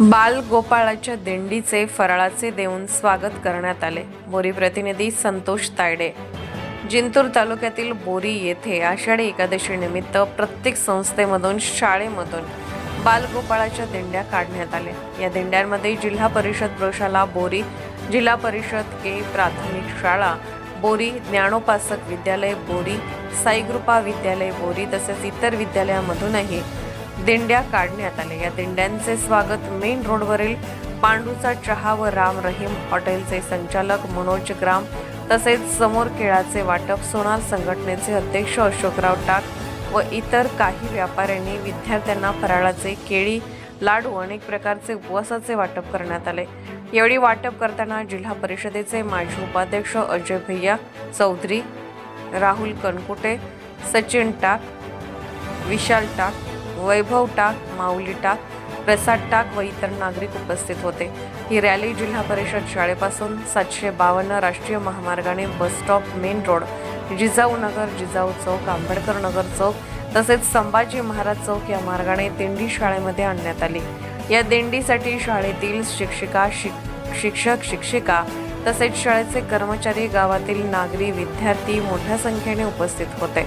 बाल गोपाळाच्या दिंडीचे फराळाचे देऊन स्वागत करण्यात आले. बोरी प्रतिनिधी संतोष तायडे. जिंतूर तालुक्यातील बोरी येथे आषाढी एकादशी निमित्त प्रत्येक संस्थेमधून शाळेमधून बालगोपाळाच्या दिंड्या काढण्यात आल्या. या दिंड्यांमध्ये जिल्हा परिषद प्रशाला बोरी जिल्हा परिषद के प्राथमिक शाळा बोरी ज्ञानोपासक विद्यालय बोरी साईगृपा विद्यालय बोरी तसेच इतर विद्यालयामधूनही दिंड्या काढण्यात आल्या. या दिंड्यांचे स्वागत मेन रोडवरील पांडूचा चहा व राम रहीम हॉटेलचे संचालक मनोज ग्राम तसेच समोर केळाचे वाटप सोनार संघटनेचे अध्यक्ष अशोकराव टाक व इतर काही व्यापाऱ्यांनी विद्यार्थ्यांना फराळाचे केळी लाडू अनेक प्रकारचे उपवासाचे वाटप करण्यात आले. यावेळी वाटप करताना जिल्हा परिषदेचे माजी उपाध्यक्ष अजय भैया चौधरी राहुल कनकुटे सचिन टाक विशाल टाक वैभव टाक माऊली टाक प्रसाद टाक व इतर नागरिक उपस्थित होते. ही रॅली जिल्हा परिषद शाळेपासून सातशे बावन्न राष्ट्रीय महामार्गाने bus stop main road Jijau Nagar Jijau Chowk Ambedkar Nagar Chowk तसेच संभाजी महाराज चौक या मार्गाने दिंडी शाळेमध्ये आणण्यात आली. या दिंडीसाठी शाळेतील शिक्षिका शिक शिक्षक शिक्षिका तसेच शाळेचे कर्मचारी गावातील नागरी विद्यार्थी मोठ्या संख्येने उपस्थित होते.